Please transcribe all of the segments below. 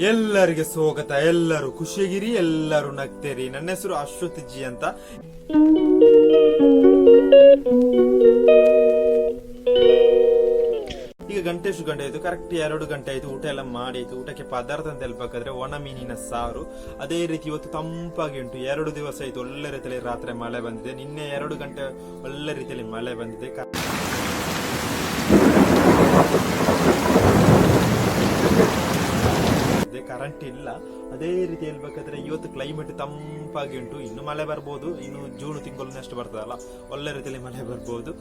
ಎಲ್ಲರಿಗೆ ಸ್ವಾಗತ, ಎಲ್ಲರೂ ಖುಷಿಗಿರಿ ಎಲ್ಲರೂ ನಗ್ತೇರಿ. ನನ್ನ ಹೆಸರು ಅಶ್ವಥ್ ಜಿ ಅಂತ. ಈಗ ಗಂಟೆ ಎಷ್ಟು ಗಂಟೆ ಆಯ್ತು? ಕರೆಕ್ಟ್ ಎರಡು ಗಂಟೆ ಆಯ್ತು. ಊಟ ಎಲ್ಲ ಮಾಡಿ ಊಟಕ್ಕೆ ಪದಾರ್ಥ ಅಂತ ಹೇಳ್ಬೇಕಾದ್ರೆ ಒಣ ಮೀನಿನ ಸಾರು. ಅದೇ ರೀತಿ ಇವತ್ತು ತಂಪಾಗಿ ಉಂಟು. ಎರಡು ದಿವಸ ಆಯ್ತು. ಒಳ್ಳೆ ರೀತಿಯಲ್ಲಿ ರಾತ್ರಿ ಮಳೆ ಬಂದಿದೆ. ನಿನ್ನೆ ಎರಡು ಗಂಟೆ ಒಳ್ಳೆ ರೀತಿಯಲ್ಲಿ ಮಳೆ ಬಂದಿದೆ ಕ- ಇದೆ ಕರೆಂಟ್ ಇಲ್ಲ. ಅದೇ ರೀತಿ ಹೇಳ್ಬೇಕಾದ್ರೆ ಇವತ್ತು ಕ್ಲೈಮೇಟ್ ತಂಪಾಗಿ ಉಂಟು. ಇನ್ನು ಮಳೆ ಬರ್ಬೋದು. ಇನ್ನು ಜೂನ್ ತಿಂಗಳಿನಷ್ಟು ಬರ್ತದಲ್ಲ. ಒಳ್ಳೆ ರೀತಿಯಲ್ಲಿ ಮಳೆ ಬರ್ಬೋದು.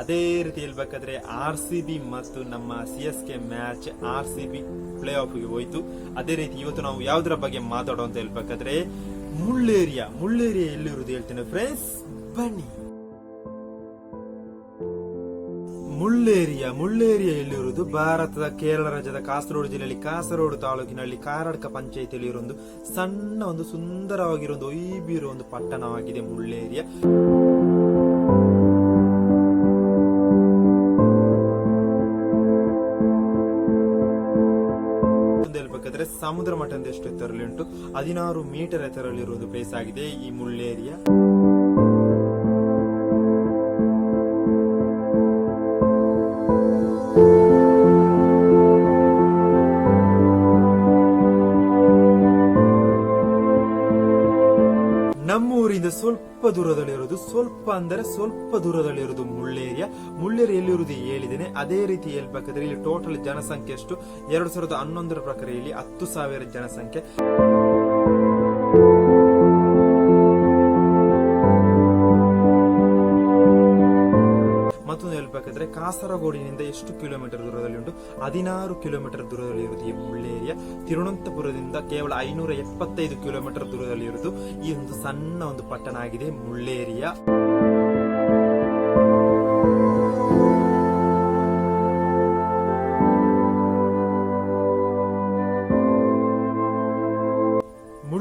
ಅದೇ ರೀತಿ ಹೇಳ್ಬೇಕಾದ್ರೆ ಆರ್ ಸಿ ಬಿ ಮತ್ತು ನಮ್ಮ C S K match R C B play ಆಫ್ಗೆ ಹೋಯ್ತು. ಅದೇ ರೀತಿ ಇವತ್ತು ನಾವು ಯಾವ್ದ್ರ ಬಗ್ಗೆ ಮಾತಾಡೋ ಅಂತ ಹೇಳ್ಬೇಕಾದ್ರೆ ಮುಳ್ಳೇರಿಯಾ. ಮುಳ್ಳೇರಿಯಾ ಎಲ್ಲಿರುವುದು ಹೇಳ್ತೇನೆ ಫ್ರೆಂಡ್ಸ್ ಬನ್ನಿ. ಮುಳ್ಳೇರಿಯಾ ಮುಳ್ಳೇರಿಯಾ ಇಲ್ಲಿರುವುದು ಭಾರತದ ಕೇರಳ ರಾಜ್ಯದ ಕಾಸರಗೋಡು ಜಿಲ್ಲೆಯಲ್ಲಿ ಕಾಸರಗೋಡು ತಾಲೂಕಿನಲ್ಲಿ ಕಾರಡ್ಕ ಪಂಚಾಯಿತಿಯಲ್ಲಿ ಇರೋ ಒಂದು ಸಣ್ಣ ಒಂದು ಸುಂದರವಾಗಿರುವ ಒಂದು ಒಂದು ಪಟ್ಟಣವಾಗಿದೆ ಮುಳ್ಳೇರಿಯಾ. ಹೇಳ್ಬೇಕಾದ್ರೆ ಸಮುದ್ರ ಮಟ್ಟದಿಂದ ಎಷ್ಟು ಎತ್ತರಲ್ಲಿ ಉಂಟು ಹದಿನಾರು ಮೀಟರ್ ಎತ್ತರಲ್ಲಿರುವುದು ಪ್ಲೇಸ್ ಆಗಿದೆ ಈ ಮುಳ್ಳೇರಿಯಾ. ನಮ್ಮೂರಿಂದ ಸ್ವಲ್ಪ ದೂರದಲ್ಲಿರೋದು ಸ್ವಲ್ಪ ಅಂದರೆ ಸ್ವಲ್ಪ ದೂರದಲ್ಲಿರೋದು ಮುಳ್ಳೇರಿಯಾ ಮುಳ್ಳೇರಿಯಾ ಎಲ್ಲಿರುವುದು ಹೇಳಿದ್ದೇನೆ. ಅದೇ ರೀತಿ ಹೇಳ್ಬೇಕಾದ್ರೆ ಇಲ್ಲಿ ಟೋಟಲ್ ಜನಸಂಖ್ಯೆ ಎಷ್ಟು ಎರಡು ಸಾವಿರದ ಹನ್ನೊಂದರ ಪ್ರಕಾರ ಇಲ್ಲಿ ಹತ್ತು ಸಾವಿರ ಜನಸಂಖ್ಯೆ. ಹೇಳ್ಬೇಕಾದ್ರೆ ಕಾಸರಗೋಡಿನಿಂದ ಎಷ್ಟು ಕಿಲೋಮೀಟರ್ ದೂರದಲ್ಲಿ ಉಂಟು? ಹದಿನಾರು ಕಿಲೋಮೀಟರ್ ದೂರದಲ್ಲಿ ಇರುವುದು ಈ ಮುಳ್ಳೇರಿಯಾ ತಿರುವನಂತಪುರದಿಂದ ಕೇವಲ ಐನೂರ ಎಪ್ಪತ್ತೈದು ಕಿಲೋಮೀಟರ್ ದೂರದಲ್ಲಿ ಇರುವುದು ಈ ಒಂದು ಸಣ್ಣ ಒಂದು ಪಟ್ಟಣ ಆಗಿದೆ ಮುಳ್ಳೇರಿಯಾ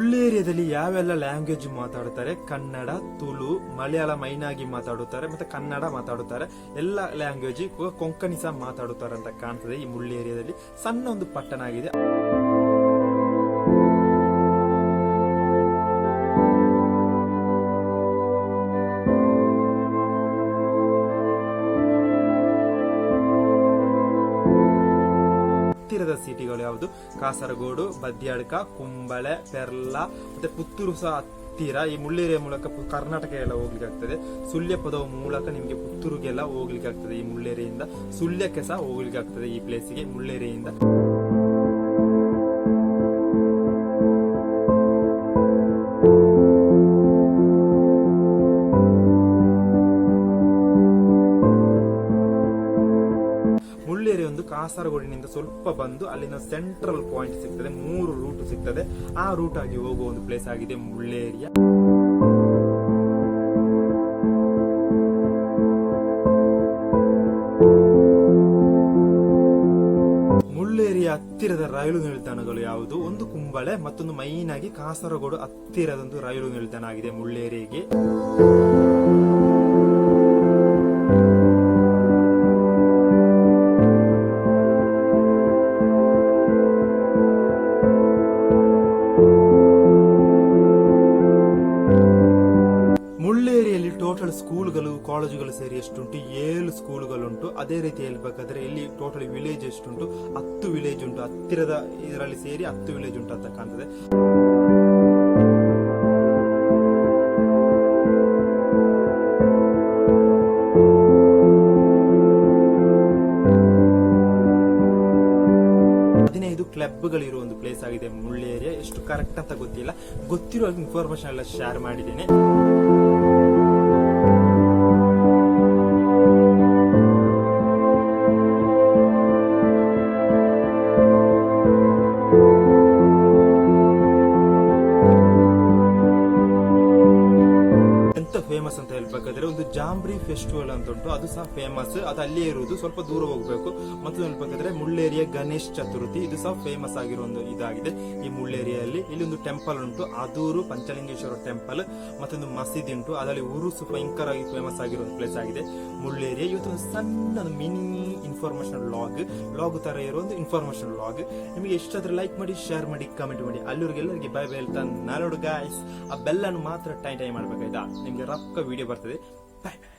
ಮುಳ್ಳೇರಿಯಾದಲ್ಲಿ ಯಾವೆಲ್ಲ ಲ್ಯಾಂಗ್ವೇಜ್ ಮಾತಾಡುತ್ತಾರೆ ಕನ್ನಡ, ತುಳು, ಮಲಯಾಳ ಮೈನಾಗಿ ಮಾತಾಡುತ್ತಾರೆ ಮತ್ತೆ ಕನ್ನಡ ಮಾತಾಡುತ್ತಾರೆ. ಎಲ್ಲ ಲ್ಯಾಂಗ್ವೇಜ್ ಕೊಂಕಣಿ ಸಹ ಮಾತಾಡುತ್ತಾರೆ ಅಂತ ಕಾಣ್ತದೆ ಈ ಮುಳ್ಳೇರಿಯಾದಲ್ಲಿ ಸಣ್ಣ ಒಂದು ಪಟ್ಟಣ ಆಗಿದೆ. ಹತ್ತಿರದ ಸಿಟಿಗಳು ಯಾವುದು? ಕಾಸರಗೋಡು ಬದ್ಯಾಡ್ಕ ಕುಂಬಳೆ, ಪೆರ್ಲ, ಮತ್ತೆ ಪುತ್ತೂರು ಸಹ ಹತ್ತಿರ. ಈ ಮುಳ್ಳೇರಿಯ ಮೂಲಕ ಕರ್ನಾಟಕ ಎಲ್ಲ ಹೋಗ್ಲಿಕ್ಕೆ ಆಗ್ತದೆ. ಸುಳ್ಯ ಪದವ ಮೂಲಕ ನಿಮಗೆ ಪುತ್ತೂರಿಗೆಲ್ಲ ಹೋಗ್ಲಿಕ್ಕೆ ಆಗ್ತದೆ ಈ ಮುಳ್ಳೇರಿಯಿಂದ. ಸುಳ್ಯಕ್ಕೆ ಸಹ ಹೋಗ್ಲಿಕ್ಕೆ ಆಗ್ತದೆ ಈ ಪ್ಲೇಸಿಗೆ ಮುಳ್ಳೇರಿಯಿಂದ. ಕಾಸರಗೋಡಿನಿಂದ ಸ್ವಲ್ಪ ಬಂದು ಅಲ್ಲಿನ ಸೆಂಟ್ರಲ್ ಪಾಯಿಂಟ್ ಸಿಗ್ತದೆ, ಮೂರು ರೂಟ್ ಸಿಗ್ತದೆ. ಆ ರೂಟ್ ಆಗಿ ಹೋಗುವ ಒಂದು ಪ್ಲೇಸ್ ಆಗಿದೆ ಮುಳ್ಳೇರಿಯಾ. ಹತ್ತಿರದ ರೈಲು ನಿಲ್ದಾಣಗಳು ಯಾವುದು? ಒಂದು ಕುಂಬಳೆ, ಮತ್ತೊಂದು ಮೈನ್ ಆಗಿ ಕಾಸರಗೋಡು ಹತ್ತಿರದೊಂದು ರೈಲು ನಿಲ್ದಾಣ ಆಗಿದೆ ಮುಳ್ಳೇರಿಗೆ. ಟೋಟಲ್ ಸ್ಕೂಲ್ಗಳು, ಕಾಲೇಜುಗಳು ಸೇರಿ ಎಷ್ಟುಂಟು? ಏಳು ಸ್ಕೂಲ್ಗಳುಂಟು. ಅದೇ ರೀತಿ ಹೇಳ್ಬೇಕಾದ್ರೆ ಇಲ್ಲಿ ಟೋಟಲ್ ವಿಲೇಜ್ ಎಷ್ಟುಂಟು? ಹತ್ತು ವಿಲೇಜ್ ಉಂಟು. ಹತ್ತಿರದ ಇದರಲ್ಲಿ ಸೇರಿ ಹತ್ತು ವಿಲೇಜ್ ಉಂಟು ಅಂತ ಕಾಣ್ತದೆ. ಹದಿನೈದು ಕ್ಲಬ್ಗಳಿರುವ ಒಂದು ಪ್ಲೇಸ್ ಆಗಿದೆ ಮುಳ್ಳೇರಿಯಾ ಎಷ್ಟು ಕರೆಕ್ಟ್ ಅಂತ ಗೊತ್ತಿಲ್ಲ. ಗೊತ್ತಿರೋ ಇನ್ಫಾರ್ಮೇಶನ್ ಎಲ್ಲ ಶೇರ್ ಮಾಡಿದ್ದೇನೆ. ಎಂತ ಫೇಮಸ್ ಅಂತ ಹೇಳ್ಬೇಕು ಹೇಳ್ಬೇಕಾದ್ರೆ ಒಂದು ಜಾಂಬ್ರಿ ಫೆಸ್ಟಿವಲ್ ಅಂತ ಉಂಟು. ಅದು ಸಹ ಫೇಮಸ್ ಅದು ಅಲ್ಲೇ ಇರುವುದು, ಸ್ವಲ್ಪ ದೂರ ಹೋಗ್ಬೇಕು. ಮತ್ತು ಹೇಳ್ಬೇಕಾದ್ರೆ ಮುಳ್ಳೇರಿಯ ಗಣೇಶ್ ಚತುರ್ಥಿ. ಇದು ಸಹ ಫೇಮಸ್ ಆಗಿರೋ ಒಂದು ಇದಾಗಿದೆ. ಈ ಮುಳ್ಳೇರಿಯಲ್ಲಿ ಇಲ್ಲಿ ಒಂದು ಟೆಂಪಲ್ ಉಂಟು. ಅದೂರು ಪಂಚಲಿಂಗೇಶ್ವರ ಟೆಂಪಲ್ ಮತ್ತೊಂದು ಮಸೀದಿ ಉಂಟು. ಅದರಲ್ಲಿ ಉರುಸು ಭಯಂಕರವಾಗಿ ಫೇಮಸ್ ಆಗಿರೋ ಒಂದು ಪ್ಲೇಸ್ ಆಗಿದೆ. ಮುಳ್ಳೇರಿಯ ಇವತ್ತು ಒಂದು ಸಣ್ಣ ಮಿನಿ ಇನ್ಫಾರ್ಮೇಶನ್ ಲಾಗ್ ಲಾಗ್ ತರ ಇರೋ ಒಂದು ಇನ್ಫಾರ್ಮೇಶನ್ ಲಾಗ್ ನಿಮಗೆ ಎಷ್ಟಾದ್ರೆ ಲೈಕ್ ಮಾಡಿ ಶೇರ್ ಮಾಡಿ ಕಮೆಂಟ್ ಮಾಡಿ. ಅಲ್ಲಿವರೆಗೆಲ್ಲರಿಗೆ ಬೈ ಬೈ ಹೇಳ್ತಾ ನಾನು ಗಾಯ್ಸ್ ಆ ಬೆಲ್ಲನ್ನು ಮಾತ್ರ ಟೈ ಟೈ ಮಾಡ್ಬೇಕಾಯ್ತಾ? ನಿಮ್ಗೆ ರೊಕ್ಕ ವಿಡಿಯೋ ಬರ್ತದೆ ಬಾಯ್ ಬಾಯ್